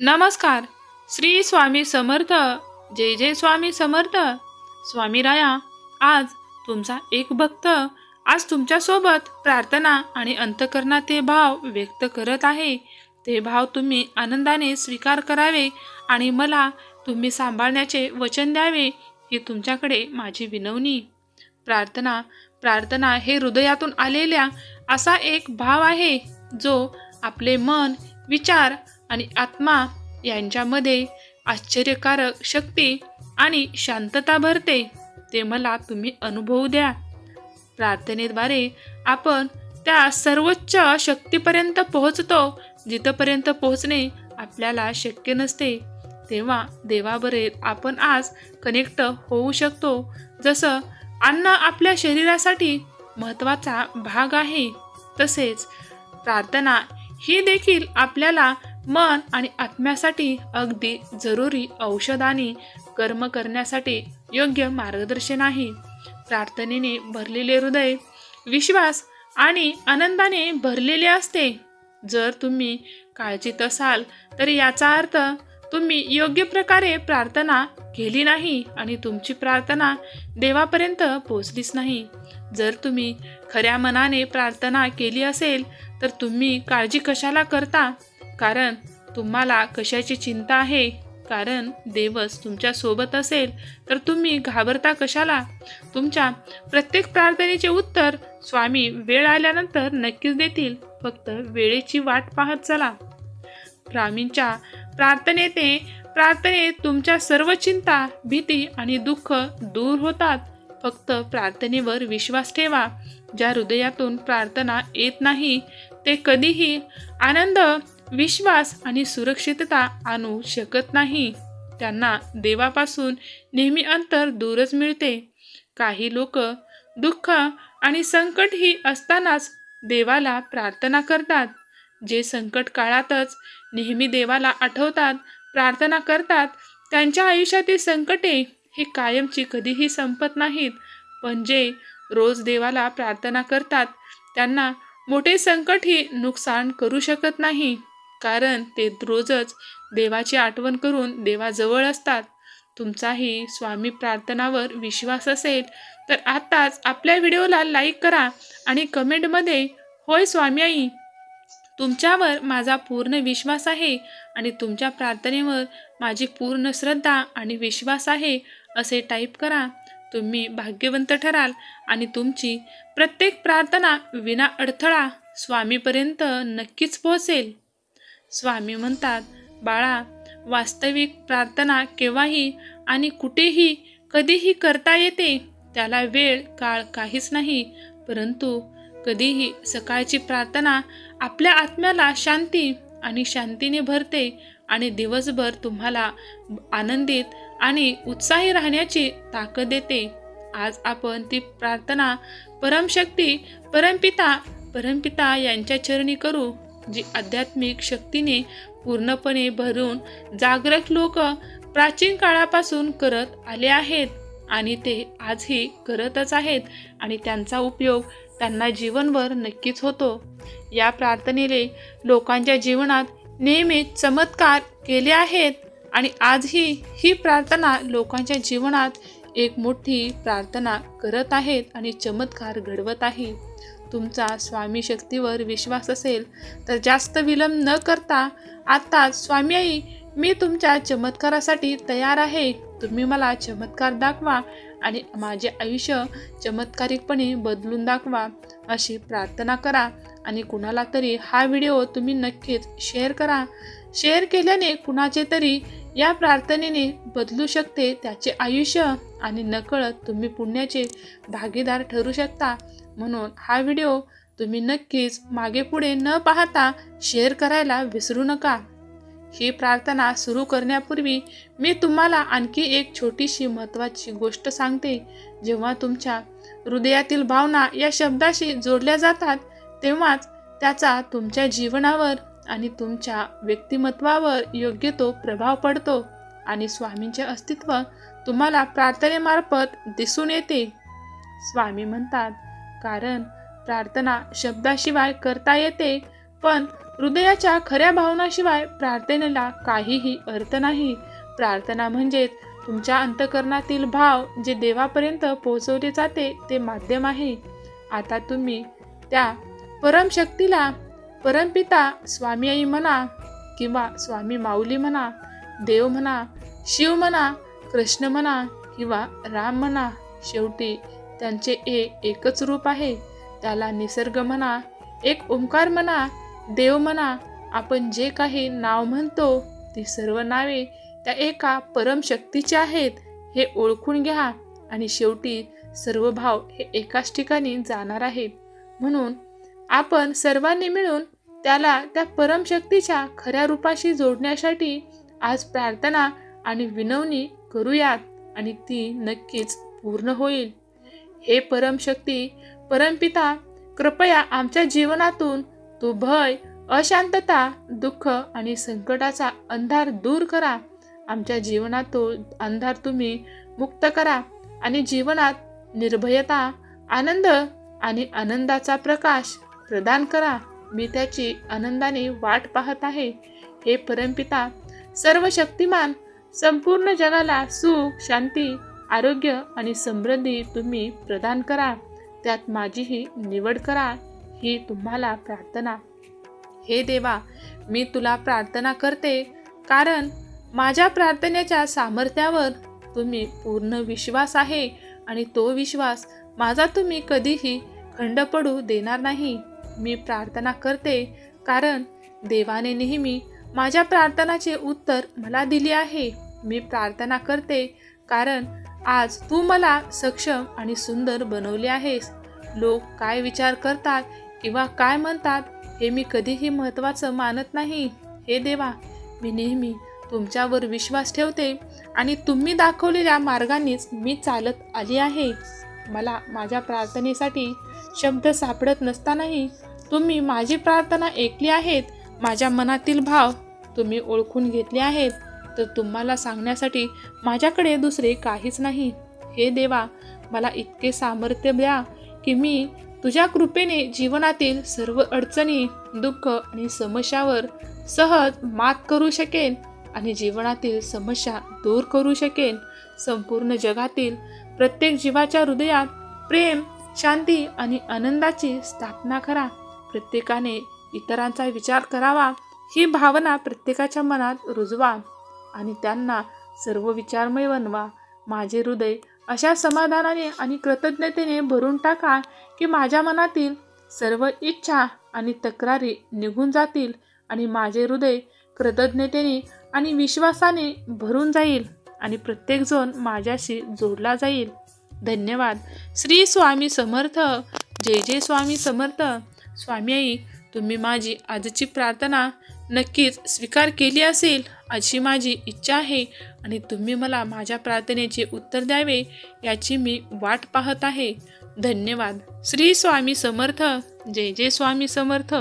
नमस्कार. श्री स्वामी समर्थ. जय जय स्वामी समर्थ. स्वामी राया आज तुमचा एक भक्त आज तुमच्यासोबत प्रार्थना आणि अंतकरणाचे भाव व्यक्त करत आहे. ते भाव तुम्ही आनंदाने स्वीकार करावे आणि मला तुम्ही सांभाळण्याचे वचन द्यावे ही तुमच्याकडे माझी विनवणी. प्रार्थना प्रार्थना हे हृदयातून आलेल्या असा एक भाव आहे जो आपले मन विचार आणि आत्मा यांच्यामध्ये आश्चर्यकारक शक्ती आणि शांतता भरते ते मला तुम्ही अनुभवू द्या. प्रार्थनेद्वारे आपण त्या सर्वोच्च शक्तीपर्यंत पोहोचतो जिथपर्यंत पोहोचणे आपल्याला शक्य नसते. तेव्हा देवाबरोबर आपण आज कनेक्ट होऊ शकतो जसं अन्न आपल्या शरीरासाठी महत्त्वाचा भाग आहे. तसेच प्रार्थना ही देखील आपल्याला मन आणि आत्म्यासाठी अगदी जरुरी औषधाने कर्म करण्यासाठी योग्य मार्गदर्शन आहे. प्रार्थनेने भरलेले हृदय विश्वास आणि आनंदाने भरलेले असते. जर तुम्ही काळजीत असाल तर याचा अर्थ तुम्ही योग्य प्रकारे प्रार्थना केली नाही आणि तुमची प्रार्थना देवापर्यंत पोचलीच नाही. जर तुम्ही खऱ्या मनाने प्रार्थना केली असेल तर तुम्ही काळजी कशाला करता? कारण तुम्हाला कशाची चिंता आहे? कारण देवच तुमच्यासोबत असेल तर तुम्ही घाबरता कशाला? तुमच्या प्रत्येक प्रार्थनेचे उत्तर स्वामी वेळ आल्यानंतर नक्कीच देतील. फक्त वेळेची वाट पाहत चला. स्वामींच्या प्रार्थनेते प्रार्थनेत तुमच्या सर्व चिंता भीती आणि दुःख दूर होतात. फक्त प्रार्थनेवर विश्वास ठेवा. ज्या हृदयातून प्रार्थना येत नाही ते कधीही आनंद विश्वास आणि सुरक्षितता आणू शकत नाही. त्यांना देवापासून नेहमी अंतर दूरच मिळते. काही लोक दुःख आणि संकटही असतानाच देवाला प्रार्थना करतात. जे संकट काळातच नेहमी देवाला आठवतात प्रार्थना करतात त्यांच्या आयुष्यातील संकटे ही कायमची कधीही संपत नाहीत. पण जे रोज देवाला प्रार्थना करतात त्यांना मोठे संकटही नुकसान करू शकत नाही. कारण ते रोजच देवाची आठवण करून देवाजवळ असतात. तुमचाही स्वामी प्रार्थनावर विश्वास असेल तर आत्ताच आपल्या व्हिडिओला लाईक करा आणि कमेंटमध्ये होय स्वामी आई तुमच्यावर माझा पूर्ण विश्वास आहे आणि तुमच्या प्रार्थनेवर माझी पूर्ण श्रद्धा आणि विश्वास आहे असे टाईप करा. तुम्ही भाग्यवंत ठराल आणि तुमची प्रत्येक प्रार्थना विना अडथळा स्वामीपर्यंत नक्कीच पोहोचेल. स्वामी म्हणतात बाळा वास्तविक प्रार्थना केव्हाही आणि कुठेही कधीही करता येते त्याला वेळ काळ काहीच नाही. परंतु कधीही सकाळची प्रार्थना आपल्या आत्म्याला शांती आणि शांतीने भरते आणि दिवसभर तुम्हाला आनंदित आणि उत्साही राहण्याची ताकद देते. आज आपण ती प्रार्थना परमशक्ती परमपिता परमपिता यांच्या चरणी करू. जी आध्यात्मिक शक्तीने पूर्णपणे भरून जागरक लोक प्राचीन काळापासून करत आले आहेत आणि ते आजही करतच आहेत आणि त्यांचा उपयोग त्यांना जीवनभर नक्कीच होतो. या प्रार्थनेने लोकांच्या जीवनात नेहमी चमत्कार केले आहेत आणि आजही ही प्रार्थना लोकांच्या जीवनात एक मोठी प्रार्थना करत आहेत आणि चमत्कार घडवत आहे तुमचा स्वामी शक्तीवर विश्वास असेल तर जास्त विलंब न करता आत्ताच स्वामी आई मी तुमच्या चमत्कारासाठी तयार आहे. तुम्ही मला चमत्कार दाखवा आणि माझे आयुष्य चमत्कारिकपणे बदलून दाखवा अशी प्रार्थना करा आणि कुणाला तरी हा व्हिडिओ तुम्ही नक्कीच शेअर करा. शेअर केल्याने कुणाचे तरी या प्रार्थनेने बदलू शकते त्याचे आयुष्य आणि नकळत तुम्ही पुण्याचे भागीदार ठरू शकता. म्हणून हा व्हिडिओ तुम्ही नक्कीच मागे पुढे न पाहता शेअर करायला विसरू नका. ही प्रार्थना सुरू करण्यापूर्वी मी तुम्हाला आणखी एक छोटीशी महत्त्वाची गोष्ट सांगते. जेव्हा तुमच्या हृदयातील भावना या शब्दाशी जोडल्या जातात तेव्हाच त्याचा तुमच्या जीवनावर आणि तुमच्या व्यक्तिमत्वावर योग्य तो प्रभाव पडतो आणि स्वामींचे अस्तित्व तुम्हाला प्रार्थनेमार्फत दिसून येते. स्वामी म्हणतात कारण प्रार्थना शब्दाशिवाय करता येते पण हृदयाच्या खऱ्या भावनाशिवाय प्रार्थनेला काहीही अर्थ नाही. प्रार्थना म्हणजेच तुमच्या अंतकरणातील भाव जे देवापर्यंत पोहोचवले जाते ते माध्यम आहे. आता तुम्ही त्या परमशक्तीला परमपिता स्वामी आई म्हणा किंवा स्वामी माऊली म्हणा देव म्हणा शिव म्हणा कृष्ण म्हणा किंवा राम म्हणा शेवटी त्यांचे ए एकच रूप आहे. त्याला निसर्ग म्हणा एक ओंकार म्हणा देव म्हणा आपण जे काही नाव म्हणतो ती सर्व नावे त्या एका परमशक्तीची आहेत हे ओळखून घ्या. आणि शेवटी सर्व भाव हे एकाच ठिकाणी जाणार आहेत. म्हणून आपण सर्वांनी मिळून त्याला त्या परमशक्तीच्या खऱ्या रूपाशी जोडण्यासाठी आज प्रार्थना आणि विनवणी करूयात आणि ती नक्कीच पूर्ण होईल. हे परमशक्ती परमपिता कृपया आमच्या जीवनातून तू भय अशांतता दुःख आणि संकटाचा अंधार दूर करा. आमच्या जीवनातून अंधार तुम्ही मुक्त करा आणि जीवनात निर्भयता आनंद आणि आनंदाचा प्रकाश प्रदान करा. मी त्याची आनंदाने वाट पाहत आहे. हे परमपिता सर्व शक्तिमान संपूर्ण जगाला सुख शांती आरोग्य आणि समृद्धी तुम्ही प्रदान करा. त्यात माझीही निवड करा ही तुम्हाला प्रार्थना. हे देवा मी तुला प्रार्थना करते कारण माझ्या प्रार्थनेच्या सामर्थ्यावर तुम्ही पूर्ण विश्वास आहे आणि तो विश्वास माझा तुम्ही कधीही खंड पडू देणार नाही. मी प्रार्थना करते कारण देवाने नेहमी माझ्या प्रार्थनाचे उत्तर मला दिले आहे. मी प्रार्थना करते कारण आज तू मला सक्षम आणि सुंदर बनवले आहेस. लोक काय विचार करतात किंवा काय म्हणतात हे मी कधीही महत्त्वाचं मानत नाही. हे देवा मी नेहमी तुमच्यावर विश्वास ठेवते आणि तुम्ही दाखवलेल्या मार्गानेच मी चालत आली आहे. मला माझ्या प्रार्थनेसाठी शब्द सापडत नसतानाही तुम्ही माझी प्रार्थना ऐकली आहेत. माझ्या मनातील भाव तुम्ही ओळखून घेतले आहेत. तर तुम्हाला सांगण्यासाठी माझ्याकडे दुसरे काहीच नाही. हे देवा मला इतके सामर्थ्य द्या की मी तुझ्या कृपेने जीवनातील सर्व अडचणी दुःख आणि समस्यावर सहज मात करू शकेन आणि जीवनातील समस्या दूर करू शकेन. संपूर्ण जगातील प्रत्येक जीवाच्या हृदयात प्रेम शांती आणि आनंदाची स्थापना करा. प्रत्येकाने इतरांचा विचार करावा ही भावना प्रत्येकाच्या मनात रुजवा. आणि त्यांना सर्व विचारमय बनवा. माझे हृदय अशा समाधानाने आणि कृतज्ञतेने भरून टाका की माझ्या मनातील सर्व इच्छा आणि तक्रारी निघून जातील आणि माझे हृदय कृतज्ञतेने आणि विश्वासाने भरून जाईल आणि प्रत्येकजण माझ्याशी जोडला जाईल. धन्यवाद. श्री स्वामी समर्थ. जय जय स्वामी समर्थ. स्वामी आई तुम्ही माझी आजची प्रार्थना नक्कीच स्वीकार केली असेल अशी माझी इच्छा आहे. आणि तुम्ही मला माझ्या प्रार्थनेचे उत्तर द्यावे याची मी वाट पाहत आहे. धन्यवाद. श्री स्वामी समर्थ. जय जय स्वामी समर्थ.